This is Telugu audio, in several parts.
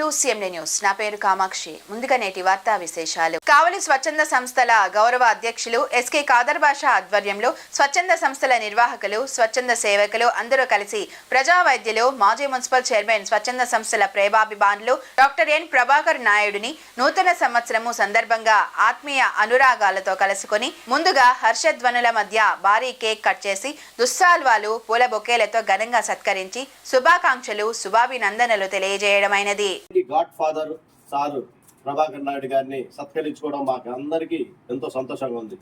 To CMD news. నా పేరు కామాక్షి. ముందుగా నేటి వార్తా విశేషాలు. కావలి స్వచ్ఛంద సంస్థల గౌరవ అధ్యక్షులు ఎస్కే కాదర్ భాష ఆధ్వర్యంలో స్వచ్ఛంద సంస్థల నిర్వాహకులు స్వచ్ఛంద సేవకులు అందరూ కలిసి ప్రజా వైద్యులు మాజీ మున్సిపల్ చైర్మన్ స్వచ్ఛంద సంస్థల ప్రేమాభిమానులు డాక్టర్ ఎన్ ప్రభాకర్ నాయుడుని నూతన సంవత్సరము సందర్భంగా ఆత్మీయ అనురాగాలతో కలుసుకొని ముందుగా హర్షధ్వనుల మధ్య భారీ కేక్ కట్ చేసి దుస్సాల్వాలు పూల బొకేలతో ఘనంగా సత్కరించి శుభాకాంక్షలు శుభాభినందనలు తెలియజేయడమైనది. God father sir Prabhakar Naidu గారిని సత్కరించుకోవడం మాకు అందరికీ ఎంతో సంతోషంగా ఉంది.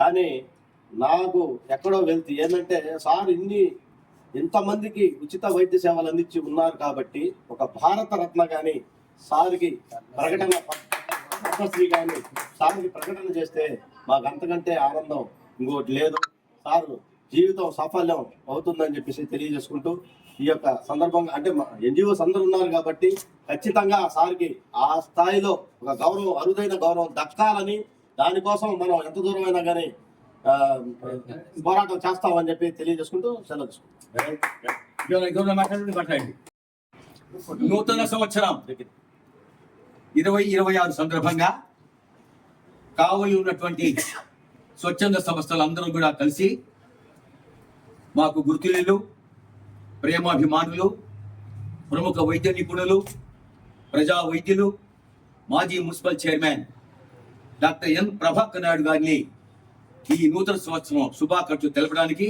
కానీ నాకు ఎక్కడో వెళ్తే ఏంటంటే సార్ ఇన్ని ఇంతమందికి ఉచిత వైద్య సేవలు అందించి ఉన్నారు కాబట్టి ఒక భారత రత్న కానీ సార్కి ప్రకటన పద్మశ్రీ కానీ సార్కి ప్రకటన చేస్తే మాకు అంతకంటే ఆనందం ఇంకోటి లేదు. సార్ జీవితం సాఫల్యం అవుతుందని చెప్పేసి తెలియజేసుకుంటూ ఈ యొక్క సందర్భంగా అంటే ఎన్జిఓస్ అందరు ఉన్నారు కాబట్టి ఖచ్చితంగా సార్కి ఆ స్థాయిలో ఒక గౌరవం అరుదైన గౌరవం దక్కాలని దానికోసం మనం ఎంత దూరమైనా కానీ పోరాటం చేస్తామని చెప్పి తెలియజేసుకుంటూ సెలవు నూతన సంవత్సరం ఇరవై ఇరవై ఆరు సందర్భంగా కావలి ఉన్నటువంటి స్వచ్ఛంద సంస్థలు అందరం కూడా కలిసి మాకు గుర్తులు ప్రేమాభిమానులు ప్రముఖ వైద్య నిపుణులు ప్రజా వైద్యులు మాజీ municipal chairman doctor N Prabhakar Naidu గారిని ఈ నూతన సంవత్సరం శుభాకాంక్షలు తెలపడానికి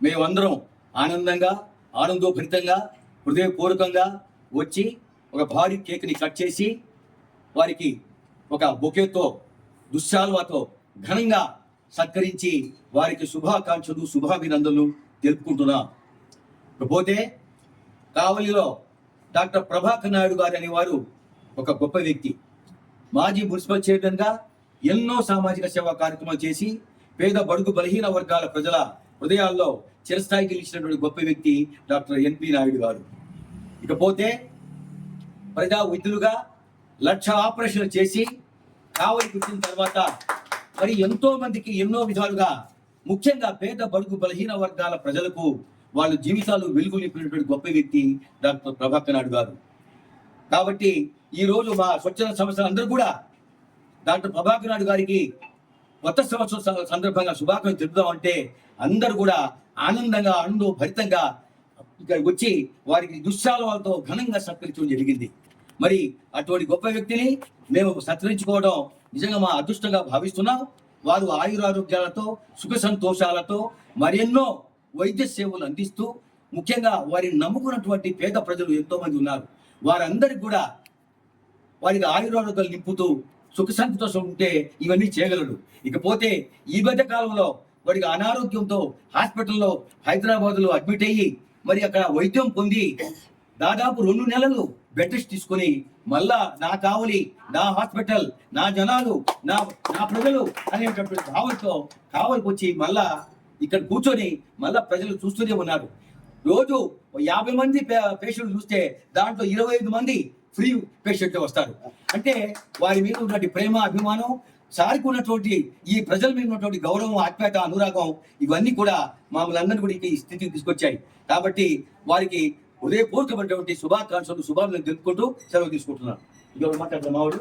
మేమందరం ఆనందంగా ఆనందోభరితంగా హృదయపూర్వకంగా వచ్చి ఒక భారీ కేక్ని కట్ చేసి వారికి ఒక బొకేతో దుశ్శాల్వాతో ఘనంగా సత్కరించి వారికి శుభాకాంక్షలు శుభాభినందనలు తెలుపుకుంటున్నా. పోతే కావలిలో డాక్టర్ ప్రభాకర్ నాయుడు గారు అనేవారు ఒక గొప్ప వ్యక్తి. మాజీ మున్సిపల్ చైర్మన్గా ఎన్నో సామాజిక సేవా కార్యక్రమాలు చేసి పేద బడుగు బలహీన వర్గాల ప్రజల హృదయాల్లో చిరస్థాయికి నిలిచినటువంటి గొప్ప వ్యక్తి డాక్టర్ ఎన్పి నాయుడు గారు. ఇకపోతే ప్రజా విధులుగా లక్ష ఆపరేషన్లు చేసి కావలికి వచ్చిన తర్వాత మరి ఎంతో మందికి ఎన్నో విధాలుగా ముఖ్యంగా పేద బడుగు బలహీన వర్గాల ప్రజలకు వాళ్ళ జీవితాలు వెలుగు నింపినటువంటి గొప్ప వ్యక్తి డాక్టర్ ప్రభాకర్ నాయుడు గారు. కాబట్టి ఈ రోజు మా స్వచ్ఛంద సంస్థలు అందరూ కూడా డాక్టర్ ప్రభాకర్ నాయుడు గారికి కొత్త సంవత్సరం స- సందర్భంగా శుభాకాంక్షలు తెలుపుదామంటే అందరూ కూడా ఆనందంగా ఆనందో భరితంగా ఇక్కడికి వచ్చి వారికి దుశ్శాలతో ఘనంగా సత్కరించడం జరిగింది. మరి అటువంటి గొప్ప వ్యక్తిని మేము సత్కరించుకోవడం నిజంగా మా అదృష్టంగా భావిస్తున్నాం. వారు ఆయురారోగ్యాలతో సుఖ సంతోషాలతో మరెన్నో వైద్య సేవలు అందిస్తూ ముఖ్యంగా వారిని నమ్ముకున్నటువంటి పేద ప్రజలు ఎంతోమంది ఉన్నారు. వారందరికి కూడా వారికి ఆయురారోగ్యాలు నింపుతూ సుఖ సంతోషం ఉంటే ఇవన్నీ చేయగలడు ఇకపోతే ఈ మధ్య కాలంలో వాడికి అనారోగ్యంతో హాస్పిటల్లో హైదరాబాద్లో అడ్మిట్ అయ్యి మరి అక్కడ వైద్యం పొంది దాదాపు రెండు నెలలు బెడ్ రెస్ట్ తీసుకొని మళ్ళా నా కావలి నా హాస్పిటల్ నా జనాలు నా నా ప్రజలు అనేటటువంటి భావంతో కావలికి వచ్చి మళ్ళా ఇక్కడ కూర్చొని మళ్ళా ప్రజలు చూస్తూనే ఉన్నారు. రోజు యాభై మంది పేషెంట్లు చూస్తే దాంట్లో ఇరవై ఐదు మంది ఫ్రీ పేషెంట్లు వస్తారు. అంటే వారి మీద ఉన్నటువంటి ప్రేమ అభిమానం సారికి ఉన్నటువంటి ఈ ప్రజల మీద ఉన్నటువంటి గౌరవం ఆత్మీయత అనురాగం ఇవన్నీ కూడా మమ్మల్ని అందరినీ కూడా ఈ స్థితికి తీసుకొచ్చాయి. కాబట్టి వారికి ఉదయపూర్వకమైనటువంటి శుభాకాంక్షలు శుభాలను తెలుపుకుంటూ సెలవు తీసుకుంటున్నాను. ఇంకెవరు మాట్లాడదాం మావాడు.